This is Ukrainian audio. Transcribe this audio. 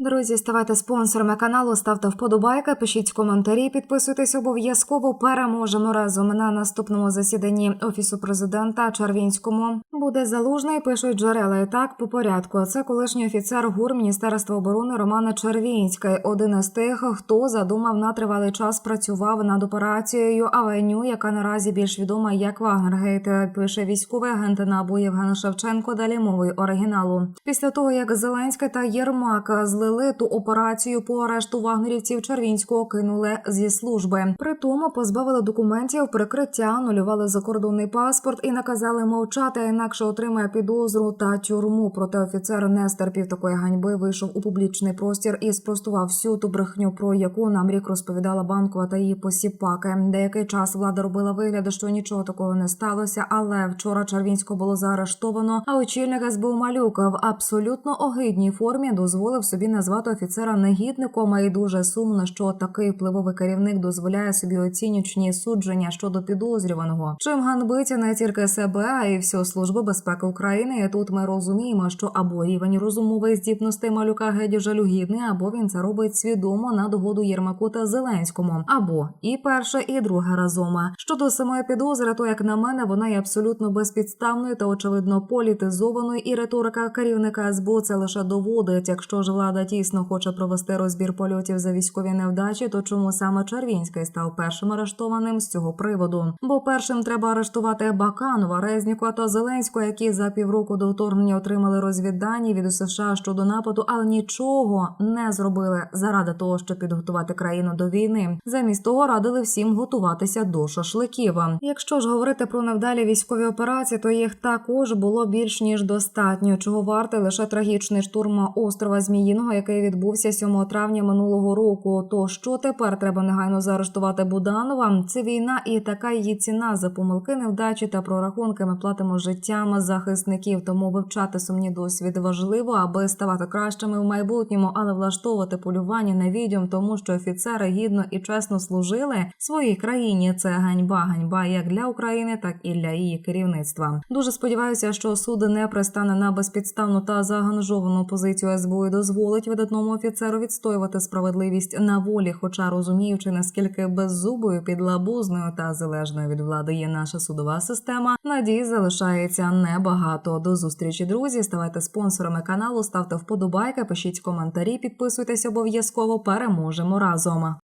Друзі, ставайте спонсорами каналу, ставте вподобайки, пишіть коментарі, підписуйтесь обов'язково. Переможемо разом на наступному засіданні офісу президента Червінському. Буде залужний. Пишуть джерела. І так по порядку. Це колишній офіцер ГУР Міністерства оборони Романа Червінський, один із тих, хто задумав на тривалий час працював над операцією Авеню, яка наразі більш відома як Вагнергейт. Пише військовий агент НАБУ Євген Шевченко. Далі мовою оригіналу. Після того як Зеленський та Єрмак злили ту операцію по арешту вагнерівців Червінського кинули зі служби. При тому позбавили документів, прикриття, анулювали закордонний паспорт і наказали мовчати, інакше отримає підозру та тюрму. Проте офіцер не стерпів такої ганьби, вийшов у публічний простір і спростував всю ту брехню, про яку нам рік розповідала банкова та її посіпаки. Деякий час влада робила вигляд, що нічого такого не сталося, але вчора Червінського було заарештовано. А очільник СБУ Малюк в абсолютно огидній формі дозволив собі назвати офіцера негідником. А й дуже сумно, що такий впливовий керівник дозволяє собі оцінючні судження щодо підозрюваного. Чим ганбить не тільки себе, а й всю службу безпеки України. І тут ми розуміємо, що або рівень розумової здібності малюка геді жалюгідний, або він це робить свідомо на догоду Єрмаку та Зеленському, або і перше, і друге разом. Щодо самої підозри, то як на мене, вона є абсолютно безпідставною та очевидно політизованою, і риторика керівника СБУ це лише доводить. Якщо ж влада тісно хоче провести розбір польотів за військові невдачі, то чому саме Червінський став першим арештованим з цього приводу? Бо першим треба арештувати Баканова, Резнікова та Зеленського, які за півроку до вторгнення отримали розвіддані від США щодо нападу, але нічого не зробили заради того, щоб підготувати країну до війни. Замість того радили всім готуватися до шашликів. Якщо ж говорити про невдалі військові операції, то їх також було більш ніж достатньо. Чого вартий лише трагічний штурм острова Зміїного, який відбувся 7 травня минулого року. То що тепер треба негайно заарештувати Буданова? Це війна і така її ціна за помилки, невдачі та прорахунки. Ми платимо життями захисників. Тому вивчати сумні досвід важливо, аби ставати кращими в майбутньому, але влаштовувати полювання на відьом, тому що офіцери гідно і чесно служили своїй країні. Це ганьба, ганьба як для України, так і для її керівництва. Дуже сподіваюся, що суд не пристане на безпідставну та заангажовану позицію СБУ і дозволить видатному офіцеру відстоювати справедливість на волі, хоча розуміючи наскільки беззубою, підлабузною та залежною від влади є наша судова система. Надій залишається небагато. До зустрічі, друзі. Ставайте спонсорами каналу, ставте вподобайки, пишіть коментарі, підписуйтесь обов'язково. Переможемо разом.